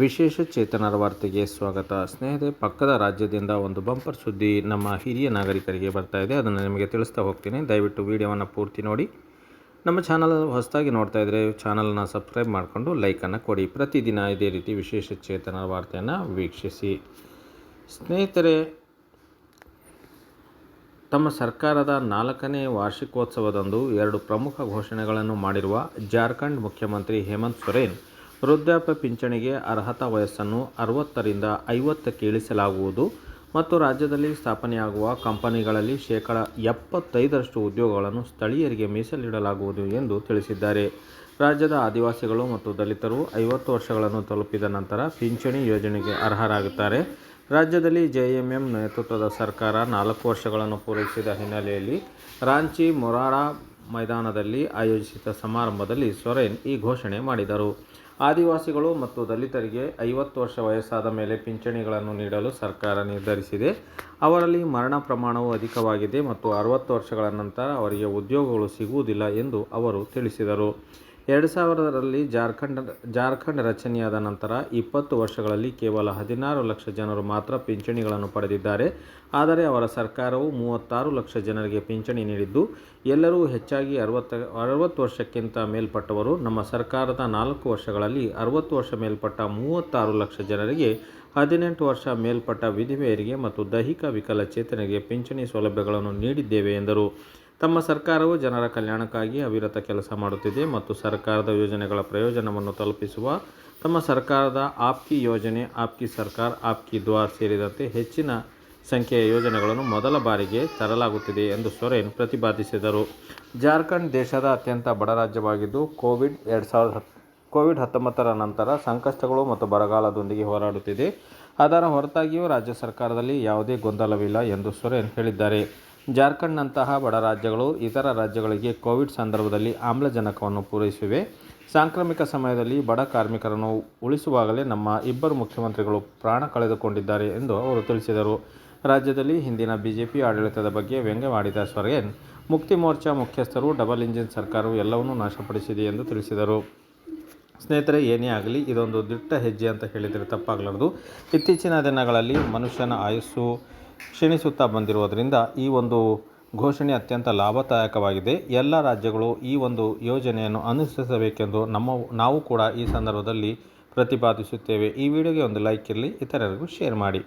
ವಿಶೇಷ ಚೇತನರ ವಾರ್ತೆಗೆ ಸ್ವಾಗತ. ಸ್ನೇಹಿತರೆ, ಪಕ್ಕದ ರಾಜ್ಯದಿಂದ ಒಂದು ಬಂಪರ್ ಸುದ್ದಿ ನಮ್ಮ ಹಿರಿಯ ನಾಗರಿಕರಿಗೆ ಬರ್ತಾ ಇದೆ. ಅದನ್ನು ನಿಮಗೆ ತಿಳಿಸ್ತಾ ಹೋಗ್ತೀನಿ. ದಯವಿಟ್ಟು ವಿಡಿಯೋವನ್ನು ಪೂರ್ತಿ ನೋಡಿ. ನಮ್ಮ ಚಾನಲ್ ಹೊಸದಾಗಿ ನೋಡ್ತಾ ಇದ್ದರೆ ಚಾನಲನ್ನು ಸಬ್ಸ್ಕ್ರೈಬ್ ಮಾಡಿಕೊಂಡು ಲೈಕನ್ನು ಕೊಡಿ. ಪ್ರತಿದಿನ ಇದೇ ರೀತಿ ವಿಶೇಷ ಚೇತನರ ವಾರ್ತೆಯನ್ನು ವೀಕ್ಷಿಸಿ. ಸ್ನೇಹಿತರೆ, ತಮ್ಮ ಸರ್ಕಾರದ ನಾಲ್ಕನೇ ವಾರ್ಷಿಕೋತ್ಸವದಂದು ಎರಡು ಪ್ರಮುಖ ಘೋಷಣೆಗಳನ್ನು ಮಾಡಿರುವ ಜಾರ್ಖಂಡ್ ಮುಖ್ಯಮಂತ್ರಿ ಹೇಮಂತ್ ಸೊರೇನ್ ವೃದ್ಧಾಪ್ಯ ಪಿಂಚಣಿಗೆ ಅರ್ಹತಾ ವಯಸ್ಸನ್ನು ಅರವತ್ತರಿಂದ ಐವತ್ತಕ್ಕೆ ಇಳಿಸಲಾಗುವುದು ಮತ್ತು ರಾಜ್ಯದಲ್ಲಿ ಸ್ಥಾಪನೆಯಾಗುವ ಕಂಪನಿಗಳಲ್ಲಿ ಶೇಕಡ ಎಪ್ಪತ್ತೈದರಷ್ಟು ಉದ್ಯೋಗಗಳನ್ನು ಸ್ಥಳೀಯರಿಗೆ ಮೀಸಲಿಡಲಾಗುವುದು ಎಂದು ತಿಳಿಸಿದ್ದಾರೆ. ರಾಜ್ಯದ ಆದಿವಾಸಿಗಳು ಮತ್ತು ದಲಿತರು ಐವತ್ತು ವರ್ಷಗಳನ್ನು ತಲುಪಿದ ನಂತರ ಪಿಂಚಣಿ ಯೋಜನೆಗೆ ಅರ್ಹರಾಗುತ್ತಾರೆ. ರಾಜ್ಯದಲ್ಲಿ ಜೆಎಂಎಂ ನೇತೃತ್ವದ ಸರ್ಕಾರ ನಾಲ್ಕು ವರ್ಷಗಳನ್ನು ಪೂರೈಸಿದ ಹಿನ್ನೆಲೆಯಲ್ಲಿ ರಾಂಚಿ ಮೊರಾರಾ ಮೈದಾನದಲ್ಲಿ ಆಯೋಜಿಸಿದ ಸಮಾರಂಭದಲ್ಲಿ ಸೊರೇನ್ ಈ ಘೋಷಣೆ ಮಾಡಿದರು. ಆದಿವಾಸಿಗಳು ಮತ್ತು ದಲಿತರಿಗೆ ಐವತ್ತು ವರ್ಷ ವಯಸ್ಸಾದ ಮೇಲೆ ಪಿಂಚಣಿಗಳನ್ನು ನೀಡಲು ಸರ್ಕಾರ ನಿರ್ಧರಿಸಿದೆ. ಅವರಲ್ಲಿ ಮರಣ ಪ್ರಮಾಣವು ಅಧಿಕವಾಗಿದೆ ಮತ್ತು ಅರವತ್ತು ವರ್ಷಗಳ ನಂತರ ಅವರಿಗೆ ಉದ್ಯೋಗಗಳು ಸಿಗುವುದಿಲ್ಲ ಎಂದು ಅವರು ತಿಳಿಸಿದರು. ಎರಡು ಸಾವಿರದರಲ್ಲಿ ಜಾರ್ಖಂಡ್ ಜಾರ್ಖಂಡ್ ರಚನೆಯಾದ ನಂತರ ಇಪ್ಪತ್ತು ವರ್ಷಗಳಲ್ಲಿ ಕೇವಲ ಹದಿನಾರು ಲಕ್ಷ ಜನರು ಮಾತ್ರ ಪಿಂಚಣಿಗಳನ್ನು ಪಡೆದಿದ್ದಾರೆ. ಆದರೆ ಅವರ ಸರ್ಕಾರವು ಮೂವತ್ತಾರು ಲಕ್ಷ ಜನರಿಗೆ ಪಿಂಚಣಿ ನೀಡಿದ್ದು, ಎಲ್ಲರೂ ಹೆಚ್ಚಾಗಿ ಅರವತ್ತ, ಅರವತ್ತು ವರ್ಷಕ್ಕಿಂತ ಮೇಲ್ಪಟ್ಟವರು. ನಮ್ಮ ಸರ್ಕಾರದ ನಾಲ್ಕು ವರ್ಷಗಳಲ್ಲಿ ಅರವತ್ತು ವರ್ಷ ಮೇಲ್ಪಟ್ಟ ಮೂವತ್ತಾರು ಲಕ್ಷ ಜನರಿಗೆ ಹದಿನೆಂಟು ವರ್ಷ ಮೇಲ್ಪಟ್ಟ ವಿಧವೆಯರಿಗೆ ಮತ್ತು ದೈಹಿಕ ವಿಕಲಚೇತನರಿಗೆ ಪಿಂಚಣಿ ಸೌಲಭ್ಯಗಳನ್ನು ನೀಡಿದ್ದೇವೆ ಎಂದರು. ತಮ್ಮ ಸರ್ಕಾರವು ಜನರ ಕಲ್ಯಾಣಕ್ಕಾಗಿ ಅವಿರತ ಕೆಲಸ ಮಾಡುತ್ತಿದೆ ಮತ್ತು ಸರ್ಕಾರದ ಯೋಜನೆಗಳ ಪ್ರಯೋಜನವನ್ನು ತಲುಪಿಸುವ ತಮ್ಮ ಸರ್ಕಾರದ ಆಪ್ಕಿ ಯೋಜನೆ, ಆಪ್ಕಿ ಸರ್ಕಾರ್, ಆಪ್ಕಿ ದ್ವಾರ್ ಸೇರಿದಂತೆ ಹೆಚ್ಚಿನ ಸಂಖ್ಯೆಯ ಯೋಜನೆಗಳನ್ನು ಮೊದಲ ಬಾರಿಗೆ ತರಲಾಗುತ್ತಿದೆ ಎಂದು ಸೊರೇನ್ ಪ್ರತಿಪಾದಿಸಿದರು. ಜಾರ್ಖಂಡ್ ದೇಶದ ಅತ್ಯಂತ ಬಡ ರಾಜ್ಯವಾಗಿದ್ದು, ಕೋವಿಡ್ ಎರಡು ಸಾವಿರದ ಕೋವಿಡ್ ಹತ್ತೊಂಬತ್ತರ ನಂತರ ಸಂಕಷ್ಟಗಳು ಮತ್ತು ಬರಗಾಲದೊಂದಿಗೆ ಹೋರಾಡುತ್ತಿದೆ. ಅದರ ಹೊರತಾಗಿಯೂ ರಾಜ್ಯ ಸರ್ಕಾರದಲ್ಲಿ ಯಾವುದೇ ಗೊಂದಲವಿಲ್ಲ ಎಂದು ಸೊರೇನ್ ಹೇಳಿದ್ದಾರೆ. ಜಾರ್ಖಂಡ್ನಂತಹ ಬಡ ರಾಜ್ಯಗಳು ಇತರ ರಾಜ್ಯಗಳಿಗೆ ಕೋವಿಡ್ ಸಂದರ್ಭದಲ್ಲಿ ಆಮ್ಲಜನಕವನ್ನು ಪೂರೈಸಿವೆ. ಸಾಂಕ್ರಾಮಿಕ ಸಮಯದಲ್ಲಿ ಬಡ ಕಾರ್ಮಿಕರನ್ನು ಉಳಿಸುವಾಗಲೇ ನಮ್ಮ ಇಬ್ಬರು ಮುಖ್ಯಮಂತ್ರಿಗಳು ಪ್ರಾಣ ಕಳೆದುಕೊಂಡಿದ್ದಾರೆ ಎಂದು ಅವರು ತಿಳಿಸಿದರು. ರಾಜ್ಯದಲ್ಲಿ ಹಿಂದಿನ ಬಿಜೆಪಿ ಆಡಳಿತದ ಬಗ್ಗೆ ವ್ಯಂಗ್ಯವಾಡಿದ ಸೊರೇನ್ ಮುಕ್ತಿ ಮೋರ್ಚಾ ಮುಖ್ಯಸ್ಥರು ಡಬಲ್ ಇಂಜಿನ್ ಸರ್ಕಾರವು ಎಲ್ಲವನ್ನೂ ನಾಶಪಡಿಸಿದೆ ಎಂದು ತಿಳಿಸಿದರು. ಸ್ನೇಹಿತರೆ, ಏನೇ ಆಗಲಿ, ಇದೊಂದು ದಿಟ್ಟ ಹೆಜ್ಜೆ ಅಂತ ಹೇಳಿದರೆ ತಪ್ಪಾಗಲಾರದು. ಇತ್ತೀಚಿನ ದಿನಗಳಲ್ಲಿ ಮನುಷ್ಯನ ಆಯುಸ್ಸು ಕ್ಷೀಣಿಸುತ್ತಾ ಬಂದಿರುವುದರಿಂದ ಈ ಒಂದು ಘೋಷಣೆ ಅತ್ಯಂತ ಲಾಭದಾಯಕವಾಗಿದೆ. ಎಲ್ಲ ರಾಜ್ಯಗಳು ಈ ಒಂದು ಯೋಜನೆಯನ್ನು ಅನುಸರಿಸಬೇಕೆಂದು ನಮ್ಮ, ನಾವು ಕೂಡ ಈ ಸಂದರ್ಭದಲ್ಲಿ ಪ್ರತಿಪಾದಿಸುತ್ತೇವೆ. ಈ ವಿಡಿಯೋಗೆ ಒಂದು ಲೈಕ್ ಇರಲಿ, ಇತರರಿಗೂ ಶೇರ್ ಮಾಡಿ.